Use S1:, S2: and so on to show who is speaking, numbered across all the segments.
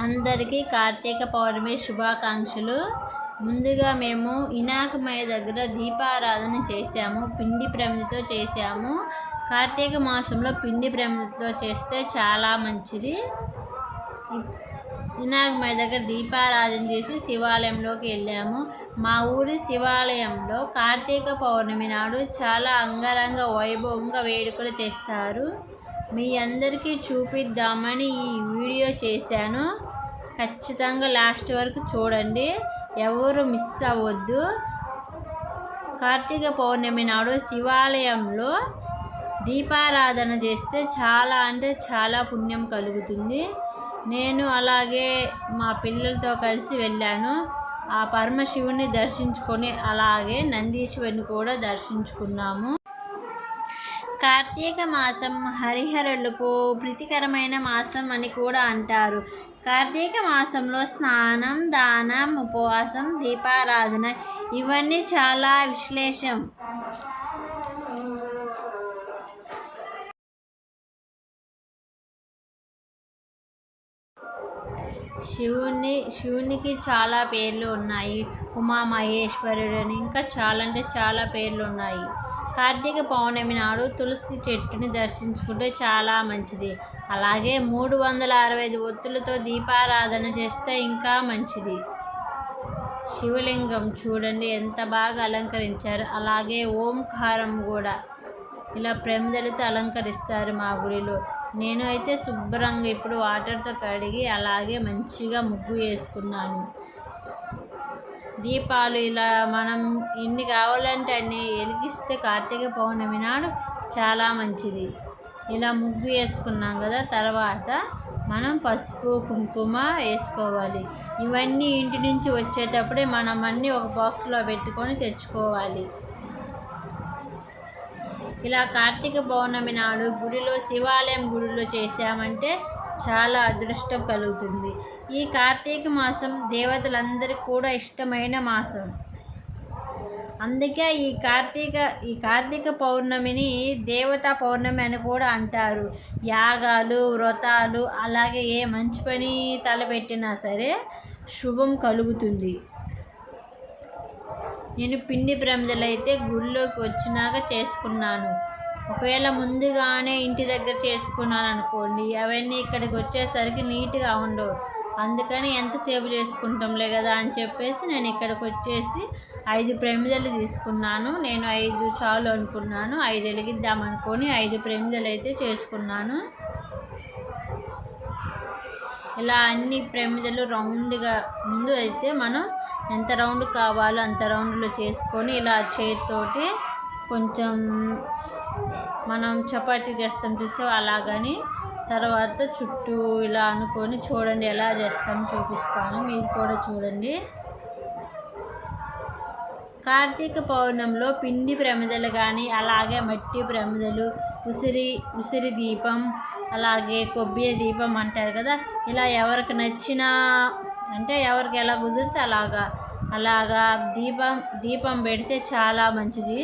S1: అందరికీ కార్తీక పౌర్ణమి శుభాకాంక్షలు. ముందుగా మేము ఇనాకమయ్య దగ్గర దీపారాధన చేశాము పిండి ప్రమిదితో చేశాము. కార్తీక మాసంలో పిండి ప్రమిదితో చేస్తే చాలా మంచిది. వినాయకమయ్య దగ్గర దీపారాధన చేసి శివాలయంలోకి వెళ్ళాము. మా ఊరి శివాలయంలో కార్తీక పౌర్ణమి నాడు చాలా అంగరంగ వైభవంగా వేడుకలు చేస్తారు. మీ అందరికీ చూపిద్దామని ఈ వీడియో చేశాను. ఖచ్చితంగా లాస్ట్ వరకు చూడండి. ఎవరు మిస్ అవ్వద్దు. కార్తీక పౌర్ణమి నాడు శివాలయంలో దీపారాధన చేస్తే చాలా అంటే చాలా పుణ్యం కలుగుతుంది. నేను అలాగే మా పిల్లలతో కలిసి వెళ్ళాను. ఆ పరమశివుని దర్శించుకొని అలాగే నందీశ్వరిని కూడా దర్శించుకున్నాము. కార్తీక మాసం హరిహరులకు ప్రీతికరమైన మాసం అని కూడా అంటారు. కార్తీక మాసంలో స్నానం దానం ఉపవాసం దీపారాధన ఇవన్నీ చాలా విశ్లేషం శివుని శివునికి చాలా పేర్లు ఉన్నాయి. ఉమా మహేశ్వరుడు అని ఇంకా చాలా అంటే చాలా పేర్లు ఉన్నాయి. కార్తీక పౌర్ణమి నాడు తులసి చెట్టుని దర్శించుకుంటే చాలా మంచిది. అలాగే మూడు వందల అరవై ఐదు ఒత్తులతో దీపారాధన చేస్తే ఇంకా మంచిది. శివలింగం చూడండి ఎంత బాగా అలంకరించారు. అలాగే ఓంకారం కూడా. ఇలా ప్రమిదలతో అలంకరిస్తారు మా గుడిలో. నేను అయితే శుభ్రంగా ఇప్పుడు వాటర్తో కడిగి అలాగే మంచిగా ముగ్గు వేసుకున్నాను. దీపాలు ఇలా మనం ఎన్ని కావాలంటే అన్ని వెలిగిస్తే కార్తీక పౌర్ణమి నాడు చాలా మంచిది. ఇలా ముగ్గు వేసుకున్నాం కదా తర్వాత మనం పసుపు కుంకుమ వేసుకోవాలి. ఇవన్నీ ఇంటి నుంచి వచ్చేటప్పుడే మనం అన్నీ ఒక బాక్స్లో పెట్టుకొని తెచ్చుకోవాలి. ఇలా కార్తీక పౌర్ణమి నాడు గుడిలో శివాలయం గుడిలో చేసామంటే చాలా అదృష్టం కలుగుతుంది. ఈ కార్తీక మాసం దేవతలందరికీ కూడా ఇష్టమైన మాసం. అందుకే ఈ కార్తీక ఈ కార్తీక పౌర్ణమిని దేవతా పౌర్ణమి అని కూడా అంటారు. యాగాలు వ్రతాలు అలాగే ఏ మంచి పని తలపెట్టినా సరే శుభం కలుగుతుంది. నేను పిండి ప్రమిదలు గుళ్ళోకి వచ్చినాక చేసుకున్నాను. ఒకవేళ ముందుగానే ఇంటి దగ్గర చేసుకున్నాను అనుకోండి అవన్నీ ఇక్కడికి వచ్చేసరికి నీట్గా ఉండవు. అందుకని ఎంతసేపు చేసుకుంటాంలే కదా అని చెప్పేసి నేను ఇక్కడికి వచ్చేసి ఐదు ప్రమిదలు తీసుకున్నాను. నేను ఐదు చాలు అనుకున్నాను. ఐదు వెలిగిద్దాం అనుకొని ఐదు ప్రమిదలు అయితే చేసుకున్నాను. ఇలా అన్ని ప్రమిదలు రౌండ్గా ముందు అయితే మనం ఎంత రౌండ్ కావాలో అంత రౌండ్లో చేసుకొని ఇలా చేతితోటి కొంచెం మనం చపాతీ చేస్తాం చూసే అలాగని తర్వాత చుట్టూ ఇలా అనుకొని చూడండి ఎలా చేస్తామో చూపిస్తాను. మీరు కూడా చూడండి. కార్తీక పౌర్ణంలో పిండి ప్రమిదలు కానీ అలాగే మట్టి ప్రమిదలు ఉసిరి ఉసిరి దీపం అలాగే కొబ్బరి దీపం అంటారు కదా ఇలా ఎవరికి నచ్చిన అంటే ఎవరికి ఎలా కుదిరితే అలాగా అలాగా దీపం దీపం పెడితే చాలా మంచిది.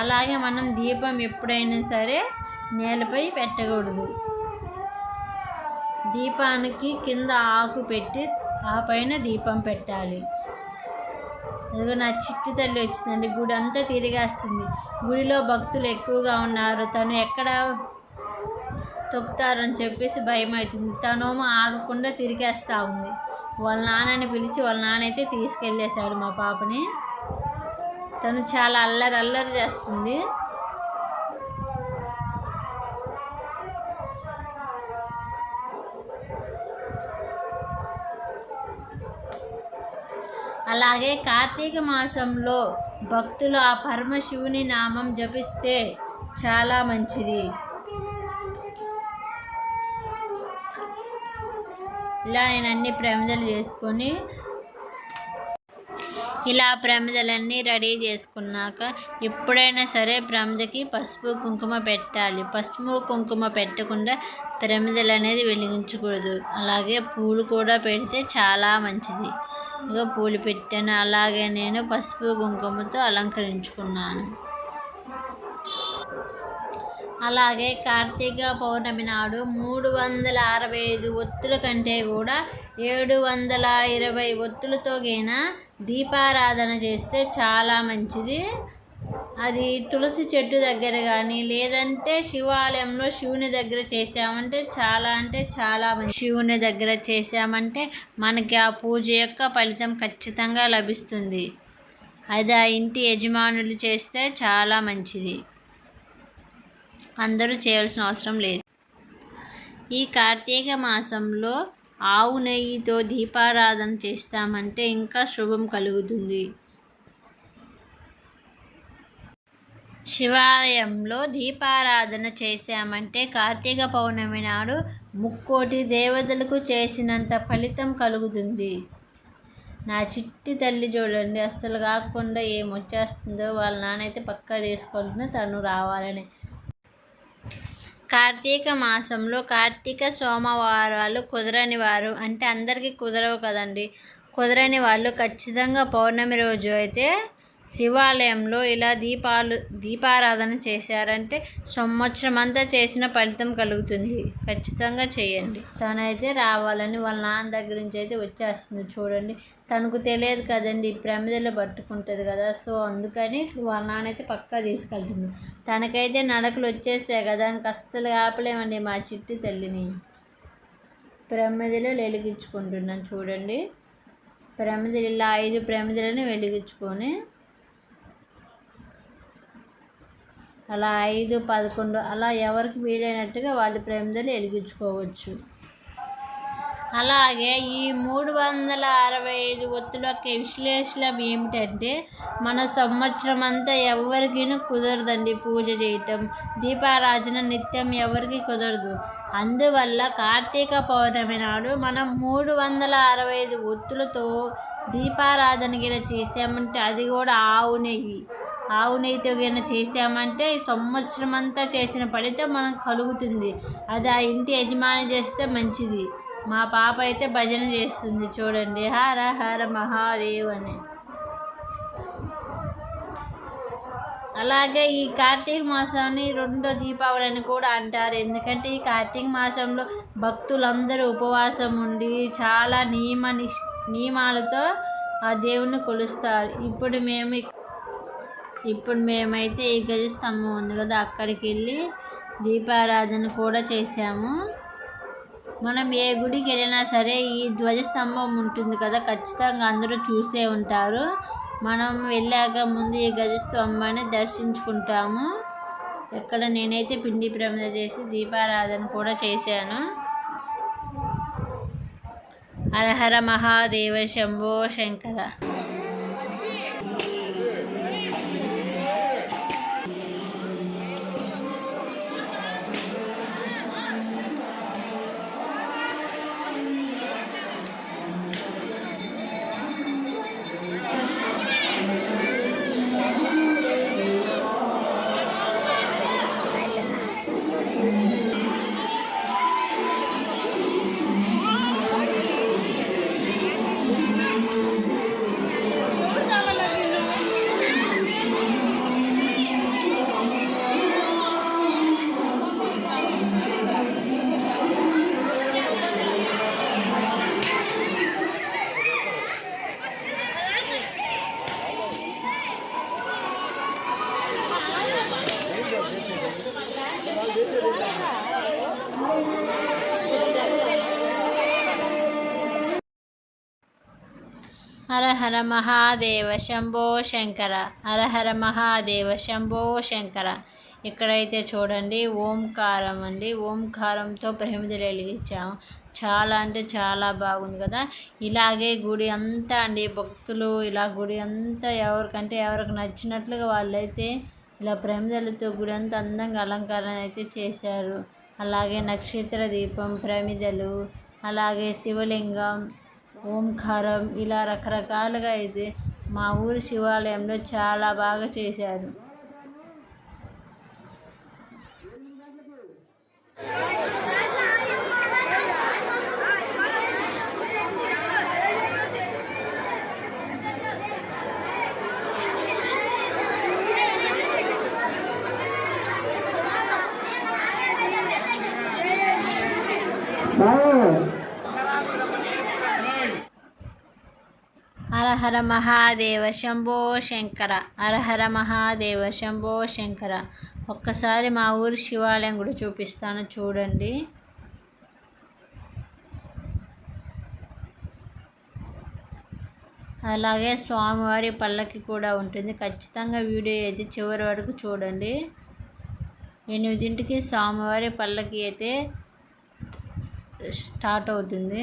S1: అలాగే మనం దీపం ఎప్పుడైనా సరే నేలపై పెట్టకూడదు. దీపానికి కింద ఆకు పెట్టి ఆ పైన దీపం పెట్టాలి. అదిగో నా చిట్టి తల్లి వచ్చిందండి. గుడి అంతా తిరిగేస్తుంది. గుడిలో భక్తులు ఎక్కువగా ఉన్నారు. తను ఎక్కడ తొక్కుతారని చెప్పేసి భయం అవుతుంది. తనేమో ఆగకుండా తిరిగేస్తూ ఉంది. వాళ్ళ నాన్నని పిలిచి వాళ్ళ నాన్న అయితే తీసుకెళ్ళేశాడు మా పాపని. తను చాలా అల్లరి అల్లరి చేస్తుంది. అలాగే కార్తీక మాసంలో భక్తులు ఆ పరమశివుని నామం జపిస్తే చాలా మంచిది. ఇలా నేను అన్ని ప్రమిదలు చేసుకొని ఇలా ప్రమిదలన్నీ రెడీ చేసుకున్నాక ఎప్పుడైనా సరే ప్రమిదకి పసుపు కుంకుమ పెట్టాలి. పసుపు కుంకుమ పెట్టకుండా ప్రమిదలు అనేది వెలిగించకూడదు. అలాగే పూలు కూడా పెడితే చాలా మంచిది. ఇక పూలు పెట్టాను. అలాగే నేను పసుపు కుంకుమతో అలంకరించుకున్నాను. అలాగే కార్తీక పౌర్ణమి నాడు మూడు వందల అరవై ఐదు ఒత్తుల కంటే కూడా ఏడు వందల ఇరవై ఒత్తులతోగైనా దీపారాధన చేస్తే చాలా మంచిది. అది తులసి చెట్టు దగ్గర కానీ లేదంటే శివాలయంలో శివుని దగ్గర చేసామంటే చాలా అంటే చాలా మంచి శివుని దగ్గర చేసామంటే మనకి ఆ పూజ యొక్క ఫలితం ఖచ్చితంగా లభిస్తుంది. అది ఆ ఇంటి యజమానులు చేస్తే చాలా మంచిది. అందరూ చేయాల్సిన అవసరం లేదు. ఈ కార్తీక మాసంలో ఆవు నెయ్యితో దీపారాధన చేస్తామంటే ఇంకా శుభం కలుగుతుంది. శివాలయంలో దీపారాధన చేశామంటే కార్తీక పౌర్ణమి నాడు ముక్కోటి దేవతలకు చేసినంత ఫలితం కలుగుతుంది. నా చిట్టి తల్లి చూడండి అస్సలు కాకుండా ఏం వచ్చేస్తుందో వాళ్ళ నాన్నైతే పక్కా తీసుకోవాలని తను రావాలని. కార్తీక మాసంలో కార్తీక సోమవారాలు కుదరని వారు అంటే అందరికీ కుదరవు కదండి. కుదరని వాళ్ళు ఖచ్చితంగా పౌర్ణమి రోజు అయితే శివాలయంలో ఇలా దీపాలు దీపారాధన చేశారంటే సంవత్సరం అంతా చేసిన ఫలితం కలుగుతుంది. ఖచ్చితంగా చేయండి. తనైతే రావాలని వాళ్ళ నాన్న దగ్గర నుంచి అయితే వచ్చేస్తుంది చూడండి. తనకు తెలియదు కదండి ప్రమిదలో పట్టుకుంటుంది కదా. సో అందుకని వాళ్ళ నాన్న అయితే పక్కా తీసుకెళ్తుంది. తనకైతే నడకలు వచ్చేసాయి కదా ఇంక అస్సలు ఆపలేమండి మా చిట్టి తల్లిని. ప్రమిదలో వెలిగించుకుంటున్నాను చూడండి. ప్రమిదలు ఇలా ఐదు ప్రమిదలను వెలిగించుకొని అలా ఐదు పదకొండు అలా ఎవరికి వీలైనట్టుగా వాళ్ళ ప్రేమదలు వెలిగించుకోవచ్చు. అలాగే ఈ మూడు వందల అరవై ఐదు ఒత్తుల యొక్క విశ్లేషణ ఏమిటంటే మన సంవత్సరం అంతా ఎవరికి కుదరదండి పూజ చేయటం. దీపారాజన నిత్యం ఎవరికి కుదరదు. అందువల్ల కార్తీక పౌర్ణమి నాడు మనం మూడు వందల అరవై ఐదు ఒత్తులతో దీపారాధన గిన చేసామంటే అది కూడా ఆవు నెయ్యి. ఆవు నెయ్యితో గిన చేసామంటే ఈ సంవత్సరం అంతా చేసిన ఫలితం మనం కలుగుతుంది. అది ఆ ఇంటి యజమాని చేస్తే మంచిది. మా పాప అయితే భజన చేస్తుంది చూడండి. హర హర మహాదేవ్ అని. అలాగే ఈ కార్తీక మాసాన్ని రెండో దీపావళి అని కూడా అంటారు. ఎందుకంటే ఈ కార్తీక మాసంలో భక్తులందరూ ఉపవాసం ఉండి చాలా నియమ నియమాలతో ఆ దేవుణ్ణి కొలుస్తారు. ఇప్పుడు మేము ఇప్పుడు మేమైతే ఈ గజ స్తంభం ఉంది కదా అక్కడికి వెళ్ళి దీపారాధన కూడా చేసాము మనం ఏ గుడికి వెళ్ళినా సరే ఈ ధ్వజస్తంభం ఉంటుంది కదా ఖచ్చితంగా అందరూ చూసే ఉంటారు. మనం వెళ్ళాక ముందు ఈ గజస్తంభాన్ని దర్శించుకుంటాము. ఎక్కడ నేనైతే పిండి ప్రమిద చేసి దీపారాధన కూడా చేశాను. హరహర మహాదేవ శంభో శంకర. హర మహాదేవ శంభో శంకర. హర హర మహాదేవ శంభో శంకర. ఇక్కడైతే చూడండి ఓంకారం అండి. ఓంకారంతో ప్రమిదలు వెలిగించాము. చాలా అంటే చాలా బాగుంది కదా. ఇలాగే గుడి అంతా అండి భక్తులు ఇలా గుడి అంతా ఎవరికంటే ఎవరికి నచ్చినట్లుగా వాళ్ళైతే ఇలా ప్రమిదలతో గుడి అంతా అందంగా అలంకరణ అయితే చేశారు. అలాగే నక్షత్ర దీపం ప్రమిదలు అలాగే శివలింగం ఓంకారం ఇలా రకరకాలుగా అయితే మా ఊరి శివాలయంలో చాలా బాగా చేశారు. హర మహాదేవ శంభో శంకర. హరహర మహాదేవ శంభో శంకర. ఒక్కసారి మా ఊరి శివాలయం కూడా చూపిస్తాను చూడండి. అలాగే స్వామివారి పల్లకి కూడా ఉంటుంది. ఖచ్చితంగా వీడియో అయితే చివరి వరకు చూడండి. ఎనిమిదింటికి స్వామివారి పల్లకి అయితే స్టార్ట్ అవుతుంది.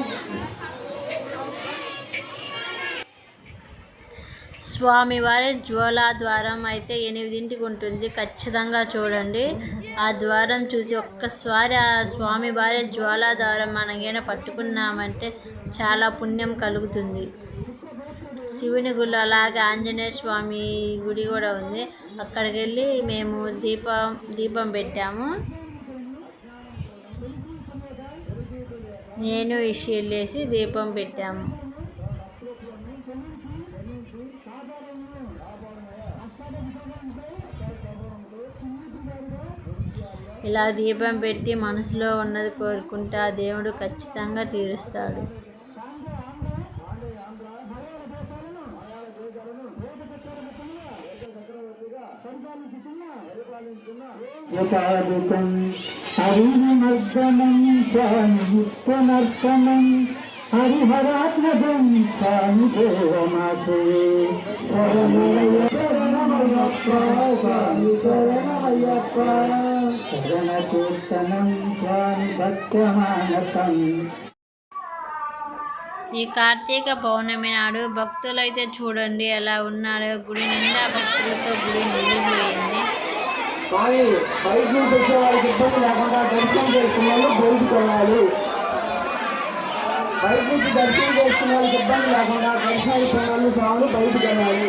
S2: స్వామివారి
S1: జ్వాలా ద్వారం అయితే ఎనిమిదింటికి ఉంటుంది. ఖచ్చితంగా చూడండి. ఆ ద్వారం చూసి ఒక్కసారి ఆ స్వామివారి జ్వాలా ద్వారం మనం ఏమైనా పట్టుకున్నామంటే చాలా పుణ్యం కలుగుతుంది. శివుని గుడి అలాగే ఆంజనేయ స్వామి గుడి కూడా ఉంది. అక్కడికి వెళ్ళి మేము దీపం దీపం పెట్టాము. నేను ఇషి వెళ్ళేసి దీపం పెట్టాము. ఇలా దీపం పెట్టి మనసులో ఉన్నది కోరుకుంటే ఆ దేవుడు ఖచ్చితంగా తీరుస్తాడు.
S2: హరిహరాత్మజం స్వామి దేవమాసే. శరణమయ్యప్ప స్వామి శరణమయ్యప్ప శరణకీర్తనం స్వామి భక్తమానసం
S1: ఈ కార్తీక పౌర్ణమి నాడు భక్తులైతే చూడండి ఎలా ఉన్నారో? గుడి నిండా భక్తులతో గుడి నిండిపోయింది.
S2: కానీ బయట నుంచి వచ్చే వాళ్ళకి ఇబ్బంది లేకుండా దర్శనం చేసుకున్న వాళ్ళు బయటికి వెళ్ళాలి. బయట నుంచి దర్శనం చేసుకున్న వాళ్ళకి ఇబ్బంది లేకుండా దర్శనం అయిపోయిన వాళ్ళు స్వాములు బయటికి వెళ్ళాలి.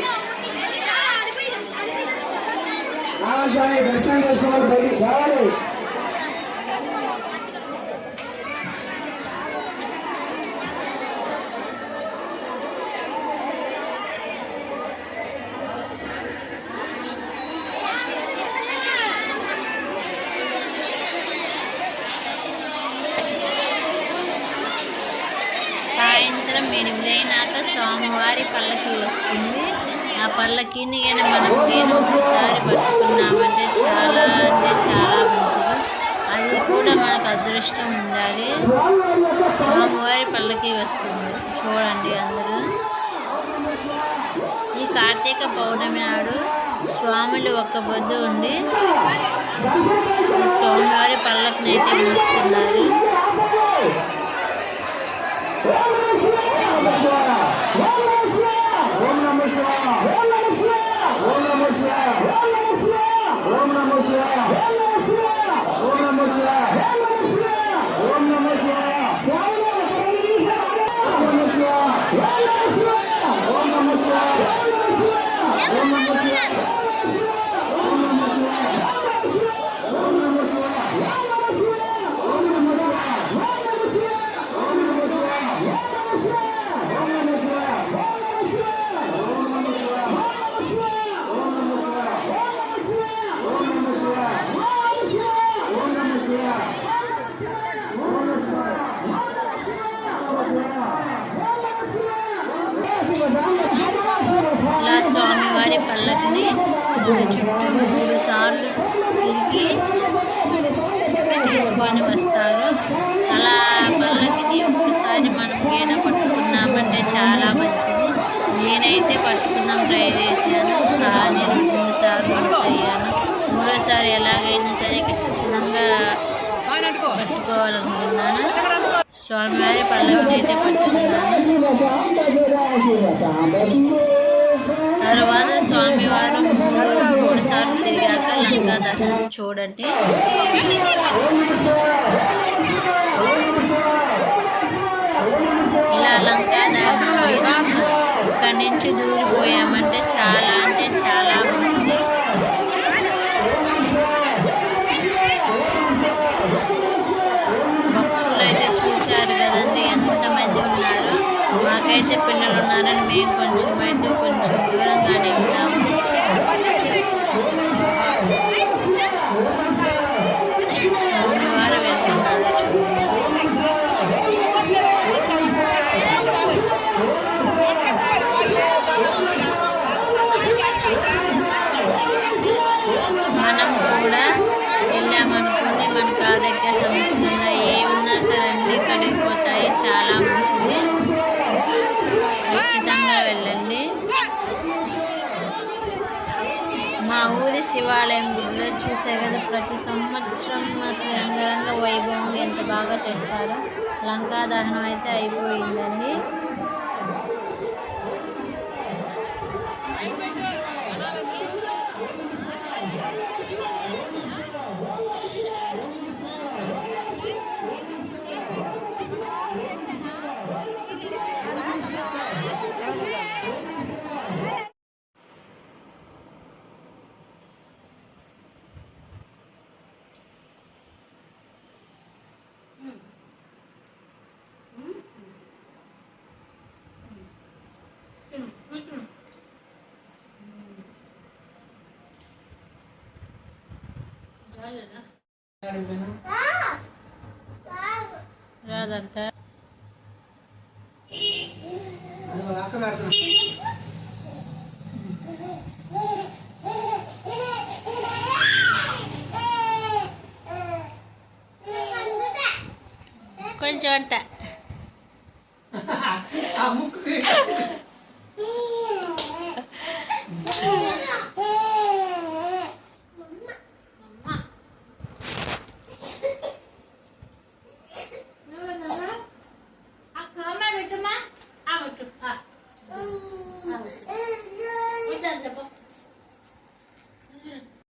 S1: जाए दर्शन दर्शन भरी ఆ పల్లకిని కానీ మనం నేను ఒకసారి పట్టుకున్నామంటే చాలా అంటే చాలా మంచిది. అది కూడా మనకు అదృష్టం ఉండాలి. స్వామివారి పళ్ళకి వస్తుంది. చూడండి అందరూ. ఈ కార్తీక పౌర్ణమి నాడు స్వాములు ఒక్క పొద్దు ఉండి స్వామివారి
S2: పళ్ళకినైతే చూస్తున్నారు.
S1: Wow. స్వామివారి పల్లకిని అయితే తర్వాత స్వామివారు మూడు మూడు సార్లు తిరిగాక లంకా దర్శనం చూడండి ఇలా లంకా దర్శనం ఇక్కడి నుంచి దూరిపోయామంటే చాలా అంటే చాలా మీకైతే పిల్లలు ఉన్నారని మేము కొంచెం అయితే కొంచెం దూరంగానే ఉన్నాము. శివాలయం గుడిలో చూసే కదా ప్రతి సంవత్సరం అసలు రంగరంగ వైభవం ఎంత బాగా చేస్తారో లంకా దహనం అయితే అయిపోయిందండి. రాదంతా